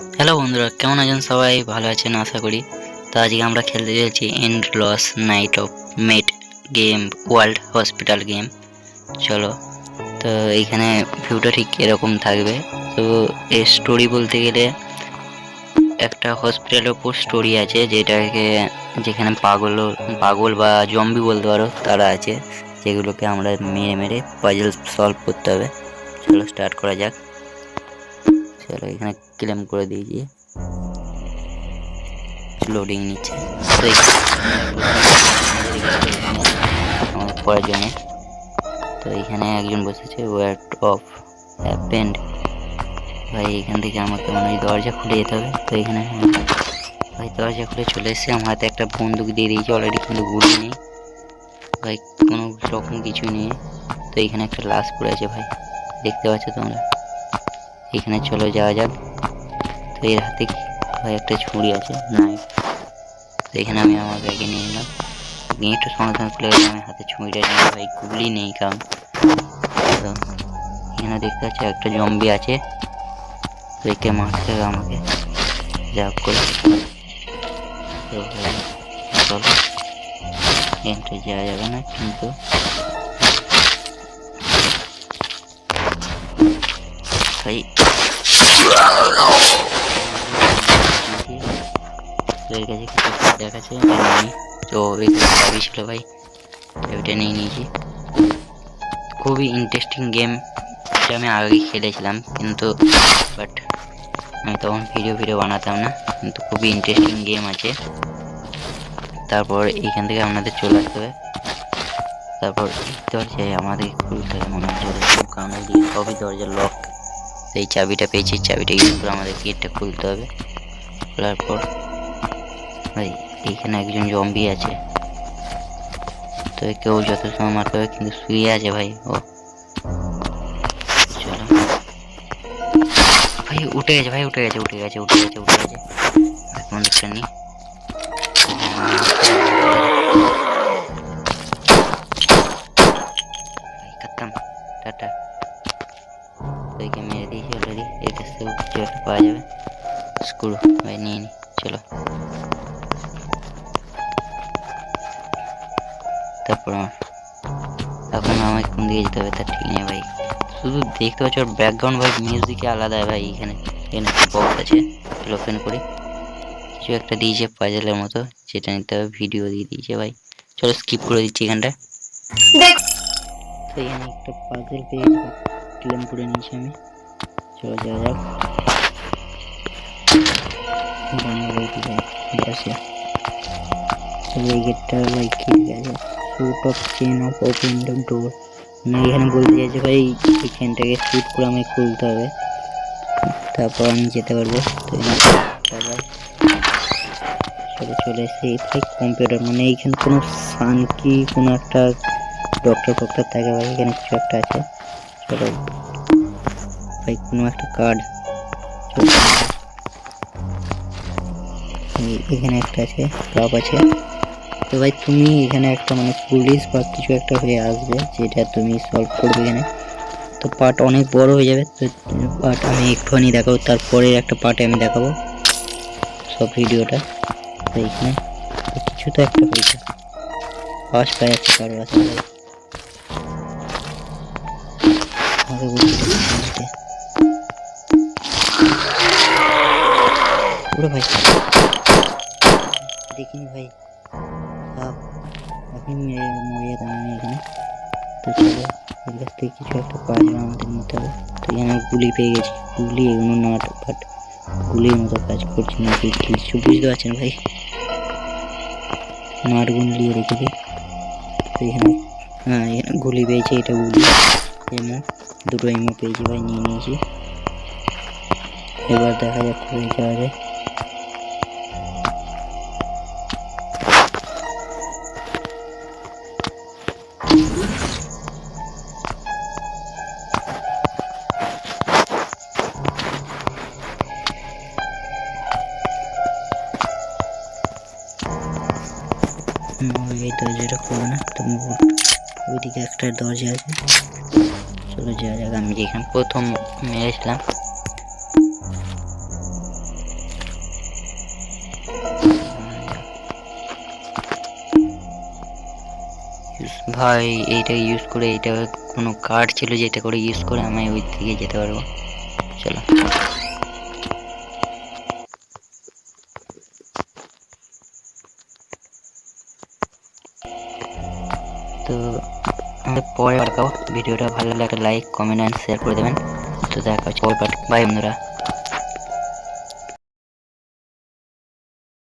Hello বন্ধুরা, কেমন আছেন সবাই? ভালো আছেন, আশা করি। তো আজকে আমরা খেলতে চলেছি end loss night of mate game world hospital game চলো, তো এইখানে ভিউটা ঠিক এরকম থাকবে। তো এই স্টোরি বলতে গেলে, একটা হসপিটালের উপর স্টোরি আছে, যেটাকে, যেখানে পাগল পাগল বা জম্বি বলতে পারো, তারা আছে। যেগুলোকে আমরা মেরে মেরে পাজল সলভ করতে হবে। চলো স্টার্ট করা যাক। চলো এখানে ক্লেম করে দিয়েছি লোডিং নিচ্ছে। আমার জন্য। তো এখানে একজন বসেছে ওয়ার্ড অফ অ্যাপেন্ড ভাই, এখান থেকে আমাকে মনে দরজা খুলে যেতে হবে। তো এখানে ভাই, দরজা খুলে চলে এসেছে। আমার হাতে একটা বন্দুক দিয়ে দিয়েছি অলরেডি কিন্তু গুলি নেই। ভাই কোনো রকম কিছু নেই। তো এখানে একটা লাশ পড়ে আছে ভাই। দেখতে পাচ্ছ তোমরা? এখানে চলো যাওয়া যাক। তো এর হাতে ভাই একটা ছুরি আছে। নাই। তো এখানে আমি আমার ব্যাগে নিয়ে নিলাম। একটু সঙ্গে সঙ্গে খুলে গেছে আমি হাতে ছুরিটা নিয়ে ভাই, গুলি নেই কারণ। তো এখানে দেখতে পাচ্ছি একটা জম্বি আছে। তো একে মারতে হবে আমাকে। যা করে। তো চলো। যাওয়া যাবে না কিন্তু। একটা দেখাচ্ছে তো এখানে চাবি ছিল ভাই চাবিটা নিয়ে নিয়েছি খুবই ইন্টারেস্টিং গেম এটা আমি আগে খেলেছিলাম, কিন্তু বাট আমি তখন ভিডিও ভিডিও বানাতাম না, কিন্তু খুবই ইন্টারেস্টিং গেম আছে। তারপর এইখান থেকে আপনাদের চলে আসতে হবে। তারপর দরজায় আমাদের মনে ওরকম কারণ ওই সবই দরজা লক এই চাবিটা পেয়েছি চাবিটা ইউজ করে আমাদের গেটটা খুলতে হবে। খোলার পর ভাই এইখানে একজন জম্বি আছে। তো কেউ যত সময় মারতে হবে কিন্তু শুয়ে আছে ভাই, ও। চলো। ভাই, উঠে গেছে, ভাই, উঠে গেছে উঠে গেছে উঠে গেছে উঠে গেছে। বন্দুকটা নি টাটা। একে মেরে দিয়েছি অলরেডি এর কাছ থেকেও কিছু একটা পাওয়া যাবে স্ক্রু ভাই নিয়ে নি চলো তারপর আমার এখন আমাকে কোন দিকে যেতে হবে তার ঠিক নেই ভাই শুধু দেখতে পাচ্ছ ওর ব্যাকগ্রাউন্ড ভাই মিউজিকে আলাদা ভাই এখানে এখানে বক্স আছে ওপেন করি কিছু একটা দিয়েছে পাজলের মতো যেটা নিতে হবে ভিডিও দিয়ে দিয়েছে ভাই চলো স্কিপ করে দিচ্ছি এখানটা তো এখানে একটা পাজল পেয়ে ক্লেম করে নিয়েছি আমি। চলো যাওয়া যাক। রয়েছে ভাই বসে এই গেটটা ভাই ঠিক আছে shut off chain off open the door মানে এখানে বলতে চাইছে ভাই, এখানটাকে শুট করে আমাকে খুলতে হবে। তারপর আমি যেতে পারব। তো চলে চলে এসে ভাই কম্পিউটার মানে এইখানে কোনো সানকি কোনো একটা ডক্টর ফক্টর থাকে ভাই, এখানে কিছু একটা আছে। চলো ভাই, কোনো একটা কার্ড এখানে একটা আছে কাপ আছে। তো ভাই, তুমি এখানে একটা মানে পুলিশ বা কিছু একটা হয়ে আসবে, যেটা তুমি সলভ করবে এখানে। তো পার্ট অনেক বড় হয়ে যাবে, তো পার্ট আমি একটুখানি দেখাবো তারপরে একটা পার্টে আমি দেখাবো সব ভিডিওটা তো এখানে কিছু তো একটা হয়েছে। আওয়াজ পাওয়া যাচ্ছে কারও আছে আমাকে দিতে। ওরে ভাই। দেখিনি ভাই। বাপ এখন মেরে মরে যেতাম গুলি পেয়ে গেছি। গুলি এগুলো নট বাট গুলির মতো কাজ করছে না। কিছু বুঝতে পারছেন ভাই? নাট রেখেছি। তো এখানে হ্যাঁ গুলি পেয়েছি, এটা গুলি। এমো দুটো এমো পেয়েছি ভাই, নিয়ে নিয়েছি। এবার দেখা যাক কোথায় যাওয়া যায়। এই দরজাটা খুলবে না তো ওইদিকে একটা দরজা আছে। চলো যাওয়া যাক। আমি যেখানে প্রথম মেরেছিলাম ভাই, এইটা ইউজ করে, এইটা কোনো কার্ড ছিল যেটা করে ইউজ করে আমি ওই দিকে যেতে পারব। চলো। তো পরে দেখাবো। ভিডিওটা ভালো লাগলে লাইক কমেন্ট অ্যান্ড শেয়ার করে দেবেন। তো দেখা হচ্ছে বাই বন্ধুরা।